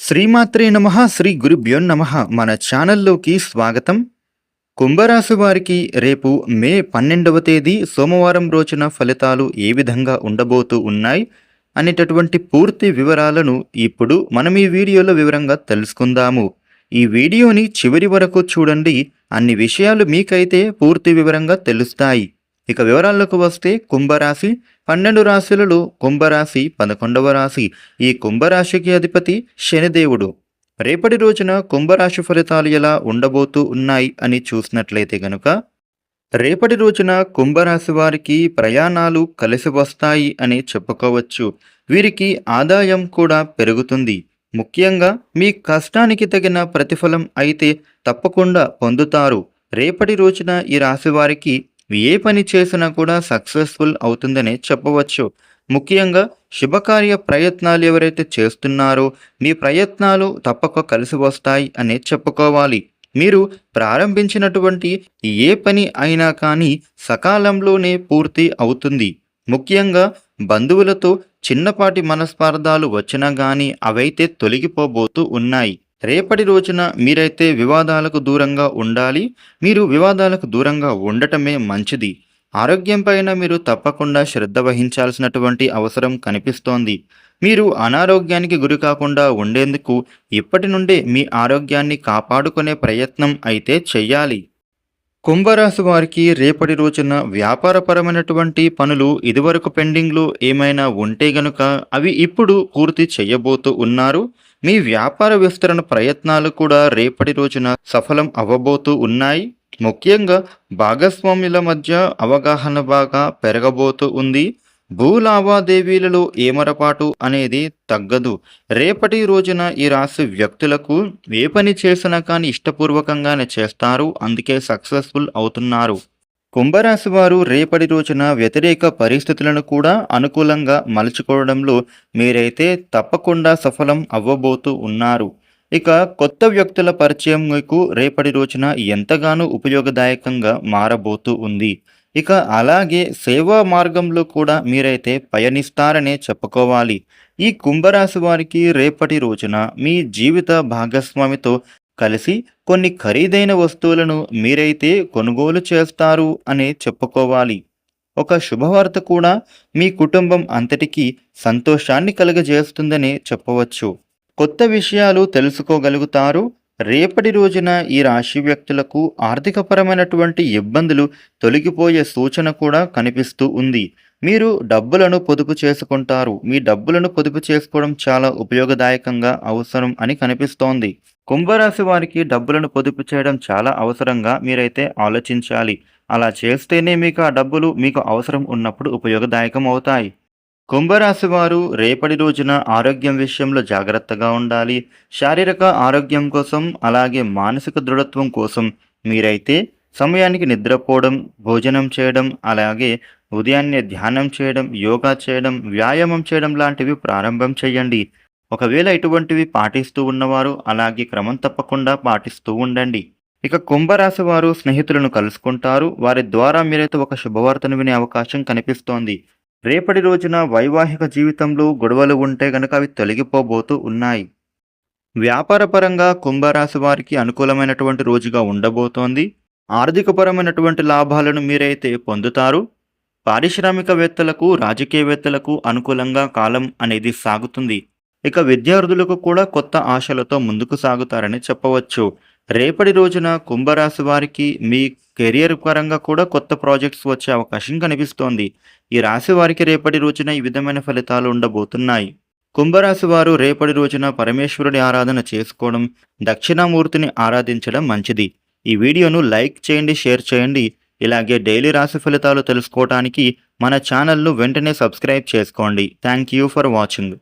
శ్రీమాత్రే నమ శ్రీ గురుభ్యో నమ. మన ఛానల్లోకి స్వాగతం. కుంభరాశి వారికి రేపు మే పన్నెండవ తేదీ సోమవారం రోజున ఫలితాలు ఏ విధంగా ఉండబోతూ ఉన్నాయి అనేటటువంటి పూర్తి వివరాలను ఇప్పుడు మనం ఈ వీడియోలో వివరంగా తెలుసుకుందాము. ఈ వీడియోని చివరి వరకు చూడండి. అన్ని విషయాలు మీకైతే పూర్తి వివరంగా తెలుస్తాయి. ఇక వివరాల్లోకి వస్తే కుంభరాశి. పన్నెండు రాశులలో కుంభరాశి పదకొండవ రాశి. ఈ కుంభరాశికి అధిపతి శనిదేవుడు. రేపటి రోజున కుంభరాశి ఫలితాలు ఎలా ఉండబోతూ ఉన్నాయి అని చూసినట్లయితే గనుక రేపటి రోజున కుంభరాశి వారికి ప్రయాణాలు కలిసి వస్తాయి అని చెప్పుకోవచ్చు. వీరికి ఆదాయం కూడా పెరుగుతుంది. ముఖ్యంగా మీ కష్టానికి తగిన ప్రతిఫలం అయితే తప్పకుండా పొందుతారు. రేపటి రోజున ఈ రాశి వారికి ఏ పని చేసినా కూడా సక్సెస్ఫుల్ అవుతుందనే చెప్పవచ్చు. ముఖ్యంగా శుభకార్య ప్రయత్నాలు ఎవరైతే చేస్తున్నారో మీ ప్రయత్నాలు తప్పక కలిసి వస్తాయి అనే చెప్పుకోవాలి. మీరు ప్రారంభించినటువంటి ఏ పని అయినా కానీ సకాలంలోనే పూర్తి అవుతుంది. ముఖ్యంగా బంధువులతో చిన్నపాటి మనస్పార్థాలు వచ్చినా కానీ అవైతే తొలగిపోబోతూ ఉన్నాయి. రేపటి రోజున మీరైతే వివాదాలకు దూరంగా ఉండాలి. మీరు వివాదాలకు దూరంగా ఉండటమే మంచిది. ఆరోగ్యం పైన మీరు తప్పకుండా శ్రద్ధ వహించాల్సినటువంటి అవసరం కనిపిస్తోంది. మీరు అనారోగ్యానికి గురి కాకుండా ఉండేందుకు ఇప్పటి నుండే మీ ఆరోగ్యాన్ని కాపాడుకునే ప్రయత్నం అయితే చెయ్యాలి. కుంభరాశి వారికి రేపటి రోజున వ్యాపారపరమైనటువంటి పనులు ఇదివరకు పెండింగ్లో ఏమైనా ఉంటే గనుక అవి ఇప్పుడు పూర్తి చేయబోతూ ఉన్నారు. మీ వ్యాపార విస్తరణ ప్రయత్నాలు కూడా రేపటి రోజున సఫలం అవ్వబోతూ ఉన్నాయి. ముఖ్యంగా భాగస్వామ్యుల మధ్య అవగాహన బాగా పెరగబోతూ ఉంది. భూ లావాదేవీలలో ఏమరపాటు అనేది తగ్గదు. రేపటి రోజున ఈ రాశి వ్యక్తులకు ఏ పని చేసినా కానీ ఇష్టపూర్వకంగానే చేస్తారు. అందుకే సక్సెస్ఫుల్ అవుతున్నారు. కుంభరాశి వారు రేపటి రోజున వ్యతిరేక పరిస్థితులను కూడా అనుకూలంగా మలుచుకోవడంలో మీరైతే తప్పకుండా సఫలం అవ్వబోతూ ఉన్నారు. ఇక కొత్త వ్యక్తుల పరిచయం మీకు రేపటి రోజున ఎంతగానో ఉపయోగదాయకంగా మారబోతూ ఉంది. ఇక అలాగే సేవా మార్గంలో కూడా మీరైతే పయనిస్తారనే చెప్పుకోవాలి. ఈ కుంభరాశి వారికి రేపటి రోజున మీ జీవిత భాగస్వామితో కలిసి కొన్ని ఖరీదైన వస్తువులను మీరైతే కొనుగోలు చేస్తారు అనే చెప్పుకోవాలి. ఒక శుభవార్త కూడా మీ కుటుంబం అంతటికీ సంతోషాన్ని కలుగజేస్తుందని చెప్పవచ్చు. కొత్త విషయాలు తెలుసుకోగలుగుతారు. రేపటి రోజున ఈ రాశి వ్యక్తులకు ఆర్థికపరమైనటువంటి ఇబ్బందులు తొలగిపోయే సూచన కూడా కనిపిస్తూ ఉంది. మీరు డబ్బులను పొదుపు చేసుకుంటారు. మీ డబ్బులను పొదుపు చేసుకోవడం చాలా ఉపయోగదాయకంగా అవసరం అని కనిపిస్తోంది. కుంభరాశి వారికి డబ్బులను పొదుపు చేయడం చాలా అవసరంగా మీరైతే ఆలోచించాలి. అలా చేస్తేనే మీకు ఆ డబ్బులు మీకు అవసరం ఉన్నప్పుడు ఉపయోగదాయకం అవుతాయి. కుంభరాశి వారు రేపటి రోజున ఆరోగ్యం విషయంలో జాగ్రత్తగా ఉండాలి. శారీరక ఆరోగ్యం కోసం అలాగే మానసిక దృఢత్వం కోసం మీరైతే సమయానికి నిద్రపోవడం భోజనం చేయడం అలాగే ఉదయాన్నే ధ్యానం చేయడం యోగా చేయడం వ్యాయామం చేయడం లాంటివి ప్రారంభం చేయండి. ఒకవేళ ఇటువంటివి పాటిస్తూ ఉన్నవారు అలాగే క్రమం తప్పకుండా పాటిస్తూ ఉండండి. ఇక కుంభరాశి వారు స్నేహితులను కలుసుకుంటారు. వారి ద్వారా మీరైతే ఒక శుభవార్తను వినే అవకాశం కనిపిస్తోంది. రేపటి రోజున వైవాహిక జీవితంలో గొడవలు ఉంటే గనక అవి తొలగిపోబోతూ ఉన్నాయి. వ్యాపారపరంగా కుంభరాశి వారికి అనుకూలమైనటువంటి రోజుగా ఉండబోతోంది. ఆర్థికపరమైనటువంటి లాభాలను మీరైతే పొందుతారు. పారిశ్రామికవేత్తలకు రాజకీయవేత్తలకు అనుకూలంగా కాలం అనేది సాగుతుంది. ఇక విద్యార్థులకు కూడా కొత్త ఆశలతో ముందుకు సాగుతారని చెప్పవచ్చు. రేపటి రోజున కుంభరాశి వారికి మీ కెరియర్ పరంగా కూడా కొత్త ప్రాజెక్ట్స్ వచ్చే అవకాశం కనిపిస్తోంది. ఈ రాశి వారికి రేపటి రోజున ఈ విధమైన ఫలితాలు ఉండబోతున్నాయి. కుంభరాశి వారు రేపటి రోజున పరమేశ్వరుడి ఆరాధన చేసుకోవడం దక్షిణామూర్తిని ఆరాధించడం మంచిది. ఈ వీడియోను లైక్ చేయండి షేర్ చేయండి. ఇలాగే డైలీ రాశి ఫలితాలు తెలుసుకోవడానికి మన ఛానల్ను వెంటనే సబ్స్క్రైబ్ చేసుకోండి. Thank you for watching.